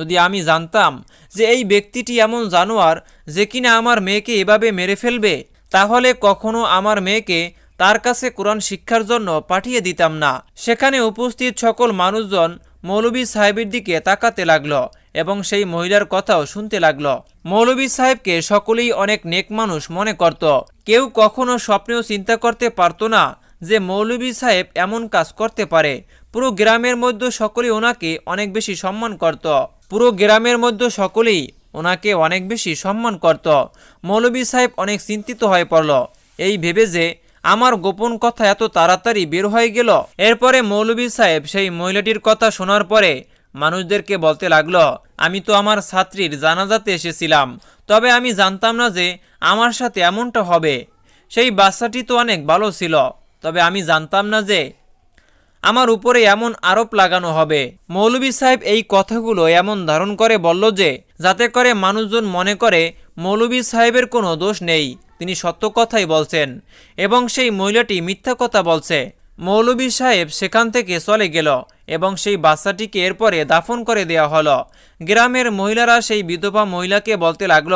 যদি আমি জানতাম যে এই ব্যক্তিটি এমন জানোয়ার যে কিনা আমার মেয়েকে এভাবে মেরে ফেলবে, তাহলে কখনো আমার মেয়েকে তার কাছে কোরআন শিক্ষার জন্য পাঠিয়ে দিতাম না। সেখানে উপস্থিত সকল মানুষজন মৌলবী সাহেবের দিকে তাকাতে লাগল এবং সেই মহিলার কথাও শুনতে লাগল। মৌলভী সাহেবকে সকলেই অনেক নেক মানুষ মনে করত। কেউ কখনো স্বপ্নেও চিন্তা করতে পারতো না যে মৌলভী সাহেব এমন কাজ করতে পারে। পুরো গ্রামের মধ্যে সকলেই ওনাকে অনেক বেশি সম্মান করত। পুরো গ্রামের মধ্যে সকলেই ওনাকে অনেক বেশি সম্মান করত। মৌলভী সাহেব অনেক চিন্তিত হয়ে পড়ল। এই ভেবে যে আমার গোপন কথা এত তাড়াতাড়ি বের হয়ে গেল। এরপরে মৌলভী সাহেব সেই মহিলাটির কথা শোনার পরে মানুষদেরকে বলতে লাগল, আমি তো আমার ছাত্রীর জানাজাতে এসেছিলাম। তবে আমি জানতাম না যে আমার সাথে এমনটা হবে। সেই বাচ্চাটি তো অনেক ভালো ছিল। তবে আমি জানতাম না যে আমার উপরে এমন আরোপ লাগানো হবে। মৌলভী সাহেব এই কথাগুলো এমন ধারণ করে বলল যে, যাতে করে মানুষজন মনে করে মৌলভী সাহেবের কোনো দোষ নেই, তিনি সত্য কথাই বলছেন, এবং সেই মহিলাটি মিথ্যা কথা বলছে। মৌলভী সাহেব সেখান থেকে চলে গেল, এবং সেই বাচ্চাটিকে এরপরে দাফন করে দেওয়া হলো। গ্রামের মহিলারা সেই বিধবা মহিলাকে বলতে লাগল,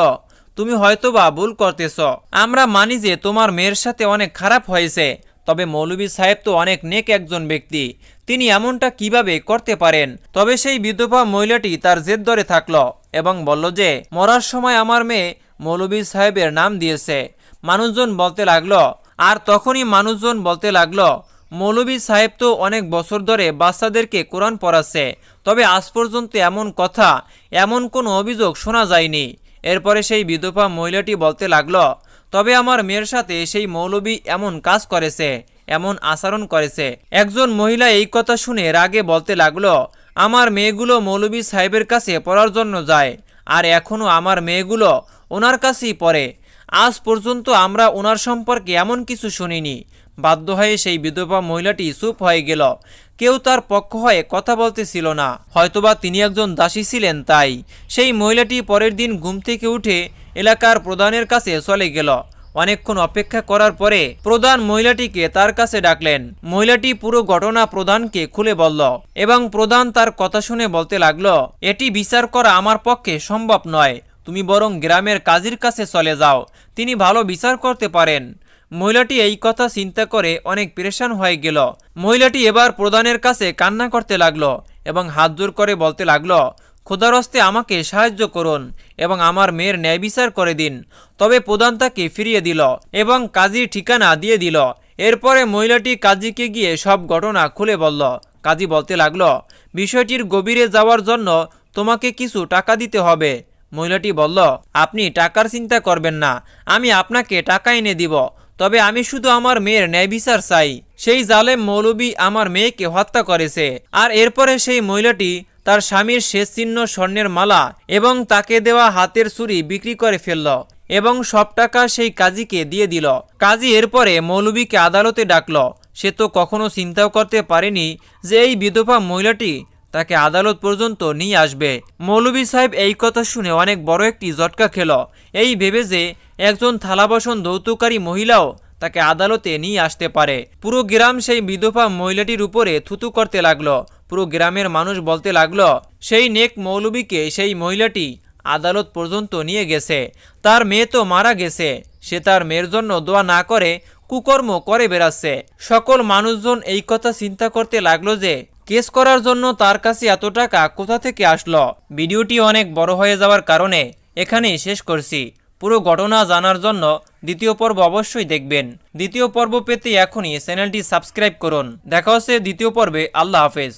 তুমি হয়তোবা ভুল করতেছ। আমরা মানি যে তোমার মেয়ের সাথে অনেক খারাপ হয়েছে। তবে মৌলভী সাহেব তো অনেক নেক একজন ব্যক্তি। তিনি এমনটা কীভাবে করতে পারেন? তবে সেই বিধবা মহিলাটি তার জেদ ধরে থাকল এবং বলল যে, মরার সময় আমার মেয়ে মৌলভী সাহেবের নাম দিয়েছে। মানুষজন বলতে লাগল, আর তখনই মানুষজন বলতে লাগল, মৌলভী সাহেব তো অনেক বছর ধরে বাচ্চাদেরকে কোরআন পড়াচ্ছে। তবে আজ পর্যন্ত এমন কথা, এমন কোনো অভিযোগ শোনা যায়নি। এরপরে সেই বিধবা মহিলাটি বলতে লাগল তবে আমার মেয়ের সাথে সেই মৌলবী এমন কাজ করেছে, এমন আচরণ করেছে। একজন মহিলা এই কথা শুনে রাগে বলতে লাগল, আমার মেয়েগুলো মৌলবী সাহেবের কাছে পড়ার জন্য যায়, আর এখনও আমার মেয়েগুলো ওনার কাছেই পড়ে। আজ পর্যন্ত আমরা ওনার সম্পর্কে এমন কিছু শুনিনি। বাধ্য হয়ে সেই বিধবা মহিলাটি চুপ হয়ে গেল। কেউ তার পক্ষ হয়ে কথা বলতেছিল না। হয়তোবা তিনি একজন দাসী ছিলেন তাই। সেই মহিলাটি পরের দিন ঘুম থেকে উঠে এলাকার প্রধানের কাছে চলে গেল। অনেকক্ষণ অপেক্ষা করার পরে প্রধান মহিলাটিকে তার কাছে ডাকলেন। মহিলাটি পুরো ঘটনা প্রধানকে খুলে বলল এবং প্রধান তার কথা শুনে বলতে লাগল, এটি বিচার করা আমার পক্ষে সম্ভব নয়। তুমি বরং গ্রামের কাজীর কাছে চলে যাও। তিনি ভালো বিচার করতে পারেন। মহিলাটি এই কথা চিন্তা করে অনেক পেরেশান হয়ে গেল। মহিলাটি এবার প্রধানের কাছে কান্না করতে লাগল এবং হাত জোর করে বলতে লাগল খোদারস্তে আমাকে সাহায্য করুন এবং আমার মেয়ের ন্যায় বিচার করে দিন। তবে প্রধান তাকে ফিরিয়ে দিল এবং কাজীর ঠিকানা দিয়ে দিল। এরপরে মহিলাটি কাজীকে গিয়ে সব ঘটনা খুলে বলল। কাজী বলতে লাগল, বিষয়টির গভীরে যাওয়ার জন্য তোমাকে কিছু টাকা দিতে হবে। মহিলাটি বলল, আপনি টাকার চিন্তা করবেন না, আমি আপনাকে টাকা এনে দিব। তবে আমি শুধু আমার মেয়ের ন্যায় বিচার চাই। সেই জালেম মৌলবী আমার মেয়েকে হত্যা করেছে। আর এরপরে সেই মহিলাটি তার স্বামীর শেষ চিহ্ন স্বর্ণের মালা এবং তাকে দেওয়া হাতের ছুরি বিক্রি করে ফেলল এবং সব টাকা সেই কাজীকে দিয়ে দিল। কাজী এরপরে মৌলবীকে আদালতে ডাকল। সে তো কখনো চিন্তাও করতে পারেনি যে এই বিধবা মহিলাটি তাকে আদালত পর্যন্ত নিয়ে আসবে। মৌলভী সাহেব এই কথা শুনে অনেক বড় একটি জটকা খেল। এই ভেবে যে একজন থালাবাসন দৌতকারী মহিলাও তাকে আদালতে নিয়ে আসতে পারে। পুরো গ্রাম সেই বিধবা মহিলাটির উপরে থুতু করতে লাগল। পুরো গ্রামের মানুষ বলতে লাগল, সেই নেক মৌলবীকে সেই মহিলাটি আদালত পর্যন্ত নিয়ে গেছে। তার মেয়ে তো মারা গেছে। সে তার মেয়ের জন্য দোয়া না করে কুকর্ম করে বেড়াচ্ছে। সকল মানুষজন এই কথা চিন্তা করতে লাগল যে, কেস করার জন্য তার কাছে এত টাকা কোথা থেকে আসলো? ভিডিওটি অনেক বড় হয়ে যাওয়ার কারণে এখানেই শেষ করছি। পুরো ঘটনা জানার জন্য দ্বিতীয় পর্ব অবশ্যই দেখবেন। দ্বিতীয় পর্ব পেতে এখনই চ্যানেলটি সাবস্ক্রাইব করুন। দেখা হচ্ছে দ্বিতীয় পর্বে। আল্লাহ হাফেজ।